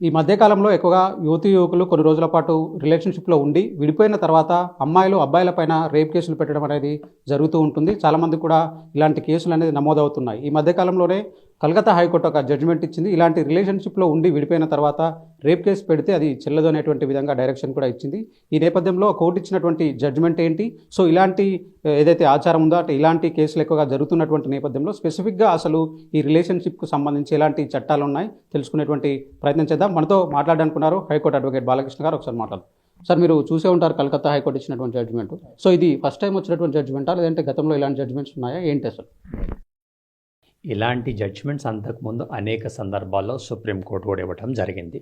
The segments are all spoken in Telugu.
ఈ మధ్యకాలంలో ఎక్కువగా యువతి యువకులు కొన్ని రోజుల పాటు రిలేషన్షిప్లో ఉండి విడిపోయిన తర్వాత అమ్మాయిలు అబ్బాయిలపైన రేప్ కేసులు పెట్టడం అనేది జరుగుతూ ఉంటుంది. చాలామంది కూడా ఇలాంటి కేసులు అనేది నమోదవుతున్నాయి. ఈ మధ్యకాలంలోనే కలకత్తా హైకోర్టు ఒక జడ్జిమెంట్ ఇచ్చింది. ఇలాంటి రిలేషన్షిప్లో ఉండి విడిపోయిన తర్వాత రేప్ కేసు పెడితే అది చెల్లదు అనేటువంటి విధంగా డైరెక్షన్ కూడా ఇచ్చింది. ఈ నేపథ్యంలో కోర్టు ఇచ్చినటువంటి జడ్జిమెంట్ ఏంటి? సో ఇలాంటి ఏదైతే ఆచారం ఉందో అంటే ఇలాంటి కేసులు ఎక్కువగా జరుగుతున్నటువంటి నేపథ్యంలో స్పెసిఫిక్గా అసలు ఈ రిలేషన్షిప్కు సంబంధించి ఎలాంటి చట్టాలు ఉన్నాయి తెలుసుకునేటువంటి ప్రయత్నం చేద్దాం. మనతో మాట్లాడాలనుకున్నారు హైకోర్టు అడ్వకేట్ బాలకృష్ణ గారు. ఒకసారి మాట్లాడు సార్ మీరు చూసే ఉంటారు కలకత్తా హైకోర్టు ఇచ్చినటువంటి జడ్జిమెంట్ సో ఇది ఫస్ట్ టైం వచ్చినటువంటి జడ్జిమెంటా లేదంటే గతంలో ఇలాంటి జడ్జిమెంట్స్ ఉన్నాయా? ఏంటి అసలు? ఇలాంటి జడ్జిమెంట్స్ అంతకుముందు అనేక సందర్భాల్లో సుప్రీంకోర్టు కూడా ఇవ్వటం జరిగింది.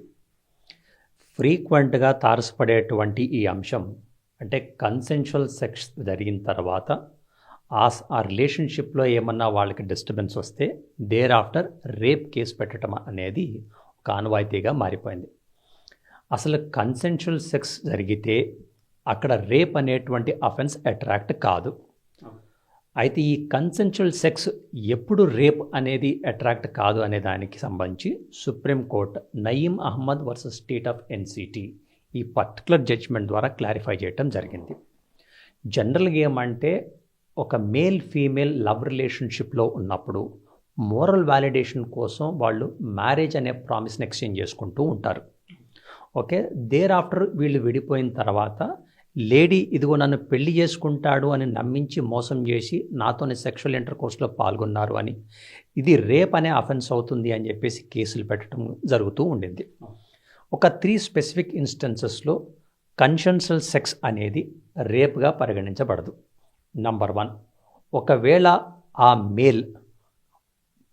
ఫ్రీక్వెంట్గా తారసపడేటువంటి ఈ అంశం అంటే కన్సెన్షువల్ సెక్స్ జరిగిన తర్వాత ఆ ఆ రిలేషన్షిప్లో ఏమన్నా వాళ్ళకి డిస్టర్బెన్స్ వస్తే దేర్ ఆఫ్టర్ రేప్ కేసు పెట్టడం అనేది ఒక ఆనవాయితీగా మారిపోయింది. అసలు కన్సెన్షువల్ సెక్స్ జరిగితే అక్కడ రేప్ అనేటువంటి అఫెన్స్ అట్రాక్ట్ కాదు. అయితే ఈ కన్సెన్షువల్ సెక్స్ ఎప్పుడు రేప్ అనేది అట్రాక్ట్ కాదు అనే దానికి సంబంధించి supreme court Naeem Ahmed versus state of NCT ఈ పర్టికులర్ జడ్జ్మెంట్ ద్వారా క్లారిఫై చేయటం జరిగింది. జనరల్గా ఏమంటే ఒక మేల్ ఫీమేల్ లవ్ రిలేషన్షిప్లో ఉన్నప్పుడు మోరల్ వ్యాలిడేషన్ కోసం వాళ్ళు మ్యారేజ్ అనే ప్రామిస్ని ఎక్స్చేంజ్ చేసుకుంటూ ఉంటారు. ఓకే దేర్ ఆఫ్టర్ వీళ్ళు విడిపోయిన తర్వాత లేడీ ఇదిగో నన్ను పెళ్ళి చేసుకుంటాడు అని నమ్మించి మోసం చేసి నాతోని సెక్షువల్ ఇంటర్ కోర్స్లో పాల్గొన్నారు అని. ఇది రేప్ అనే అఫెన్స్ అవుతుంది అని చెప్పేసి కేసులు పెట్టడం జరుగుతూ ఉండింది. ఒక త్రీ స్పెసిఫిక్ ఇన్స్టెన్సెస్లో కన్షన్షియల్ సెక్స్ అనేది రేప్గా పరిగణించబడదు. నంబర్ వన్ ఒకవేళ ఆ మేల్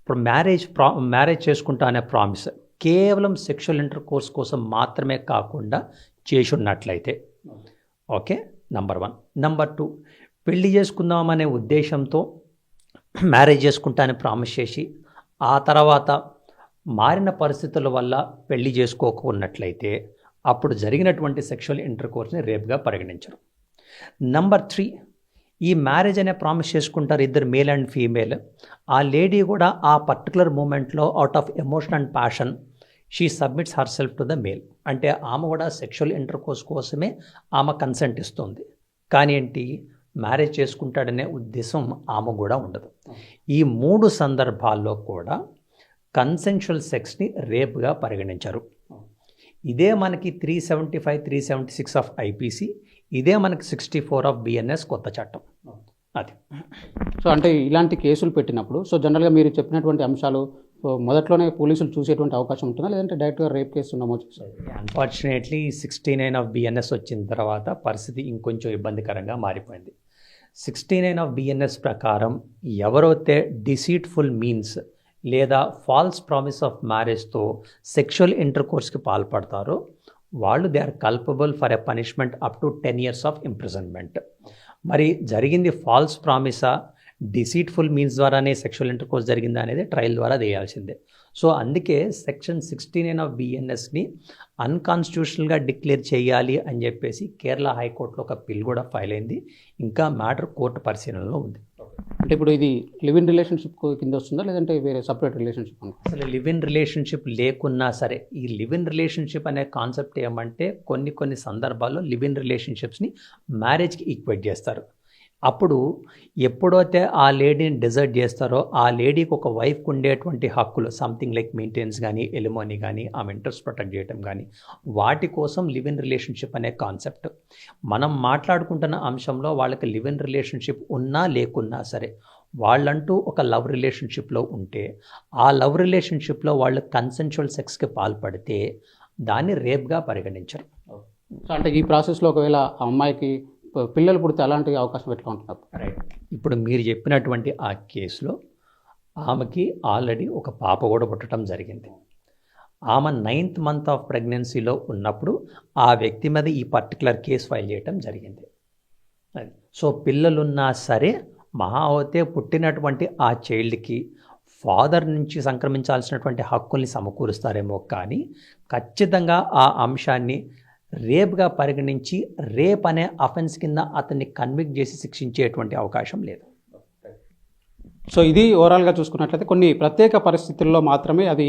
ఇప్పుడు మ్యారేజ్ ప్రా మ్యారేజ్ చేసుకుంటా అనే ప్రామిస్ కేవలం సెక్షువల్ ఇంటర్ కోర్స్ కోసం మాత్రమే కాకుండా చేసి ఉన్నట్లయితే okay number one number two పెళ్ళి చేసుకుందామనే ఉద్దేశంతో మ్యారేజ్ చేసుకుంటానని ప్రామిస్ చేసి ఆ తర్వాత మారిన పరిస్థితుల వల్ల పెళ్ళి చేసుకోకున్నట్లయితే అప్పుడు జరిగినటువంటి సెక్షువల్ ఇంటర్ కోర్స్ని రేపుగా పరిగణించరు. నంబర్ త్రీ ఈ మ్యారేజ్ అనే ప్రామిస్ చేసుకుంటారు ఇద్దరు మేల్ అండ్ ఫీమేల్ ఆ లేడీ కూడా ఆ పర్టికులర్ మూమెంట్లో out of emotion and passion she submits herself to the male అంటే ఆమె కూడా సెక్షువల్ ఇంటర్ కోర్స్ కోసమే ఆమె కన్సెంట్ ఇస్తుంది. కానీ ఏంటి? మ్యారేజ్ చేసుకుంటాడనే ఉద్దేశం ఆమె కూడా ఉండదు. ఈ మూడు సందర్భాల్లో కూడా కన్సెన్షువల్ సెక్స్ని రేప్గా పరిగణించరు. ఇదే మనకి three seventy five three seventy six of IPC ఇదే మనకి సిక్స్టీ ఫోర్ ఆఫ్ బిఎన్ఎస్ కొత్త చట్టం. అది. సో అంటే ఇలాంటి కేసులు పెట్టినప్పుడు సో జనరల్గా మీరు చెప్పినటువంటి అంశాలు సో మొదట్లోనే పోలీసులు చూసేటువంటి అవకాశం ఉంటుందా? లేదంటే డైరెక్ట్గా రేప్ కేసు నమోదు చేస్తారు unfortunately sixty nine of BNS వచ్చిన తర్వాత పరిస్థితి ఇంకొంచెం ఇబ్బందికరంగా మారిపోయింది. సిక్స్టీ నైన్ ఆఫ్ బిఎన్ఎస్ ప్రకారం ఎవరైతే డిసీట్ఫుల్ మీన్స్ లేదా ఫాల్స్ ప్రామిస్ ఆఫ్ మ్యారేజ్తో సెక్షువల్ ఇంటర్ కోర్స్కి పాల్పడతారో వాళ్ళు they are culpable for a punishment up to ten years of imprisonment మరి జరిగింది ఫాల్స్ ప్రామిసా డిసీట్ఫుల్ మీన్స్ ద్వారానే సెక్షువల్ ఇంటర్ కోర్స్ జరిగిందా అనేది ట్రయల్ ద్వారా చేయాల్సిందే. సో అందుకే సెక్షన్ సిక్స్టీ నైన్ ఆఫ్ బిఎన్ఎస్ని అన్కాన్స్టిట్యూషనల్గా డిక్లేర్ చేయాలి అని చెప్పేసి కేరళ హైకోర్టులో ఒక బిల్ కూడా ఫైల్ అయింది. ఇంకా మ్యాటర్ కోర్టు పరిశీలనలో ఉంది. అంటే ఇప్పుడు ఇది లివ్ ఇన్ రిలేషన్షిప్ కింద వస్తుందా లేదంటే వేరే సపరేట్ రిలేషన్షిప్ అసలు లివ్ ఇన్ రిలేషన్షిప్ లేకున్నా సరే ఈ లివ్ ఇన్ రిలేషన్షిప్ అనే కాన్సెప్ట్ ఏమంటే కొన్ని కొన్ని సందర్భాల్లో లివ్ ఇన్ రిలేషన్షిప్స్ని మ్యారేజ్కి ఈక్వేట్ చేస్తారు. అప్పుడు ఎప్పుడైతే ఆ లేడీని డిజర్ట్ చేస్తారో ఆ లేడీకి ఒక వైఫ్కి ఉండేటువంటి హక్కులు సంథింగ్ లైక్ మెయింటెనెన్స్ కానీ ఎలిమోనీ కానీ ఆమె ఇంట్రెస్ట్ ప్రొటెక్ట్ చేయడం కానీ వాటి కోసం లివ్ ఇన్ రిలేషన్షిప్ అనే కాన్సెప్ట్. మనం మాట్లాడుకుంటున్న అంశంలో వాళ్ళకి లివ్ ఇన్ రిలేషన్షిప్ ఉన్నా లేకున్నా సరే వాళ్ళంటూ ఒక లవ్ రిలేషన్షిప్లో ఉంటే ఆ లవ్ రిలేషన్షిప్లో వాళ్ళు కన్సెన్షువల్ సెక్స్కి పాల్పడితే దాన్ని రేప్గా పరిగణించరు. అంటే ఈ ప్రాసెస్లో ఒకవేళ అమ్మాయికి పిల్లలు పుడితే అలాంటి అవకాశం ఎట్లా ఉంటుంది రైట్ ఇప్పుడు మీరు చెప్పినటువంటి ఆ కేసులో ఆమెకి ఆల్రెడీ ఒక పాప కూడా పుట్టడం జరిగింది. ఆమె నైన్త్ మంత్ ఆఫ్ ప్రెగ్నెన్సీలో ఉన్నప్పుడు ఆ వ్యక్తి మీద ఈ పర్టికులర్ కేసు ఫైల్ చేయటం జరిగింది. అది. సో పిల్లలున్నా సరే మహా పుట్టినటువంటి ఆ చైల్డ్కి ఫాదర్ నుంచి సంక్రమించాల్సినటువంటి హక్కుల్ని సమకూరుస్తారేమో కానీ ఖచ్చితంగా ఆ అంశాన్ని రేప్గా పరిగణించి రేప్ అనే అఫెన్స్ కింద అతన్ని కన్విక్ట్ చేసి శిక్షించేటువంటి అవకాశం లేదు. సో ఇది ఓవరాల్గా చూసుకున్నట్లయితే కొన్ని ప్రత్యేక పరిస్థితుల్లో మాత్రమే అది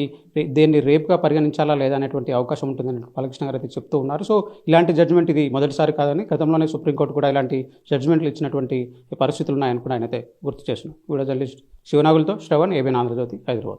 దేన్ని రేపుగా పరిగణించాలా లేదా అనేటువంటి అవకాశం ఉంటుందని బాలకృష్ణ గారు అయితే చెప్తూ ఉన్నారు. సో ఇలాంటి జడ్జ్మెంట్ ఇది మొదటిసారి కాదని గతంలోనే సుప్రీంకోర్టు కూడా ఇలాంటి జడ్జ్మెంట్లు ఇచ్చినటువంటి పరిస్థితులు ఉన్నాయని కూడా ఆయన అయితే గుర్తు చేసిన వీడియో జర్నలిస్ట్ శివనాగులతో శ్రవణ్ ఏబిన్ ఆంధ్రజ్యోతి హైదరాబాద్.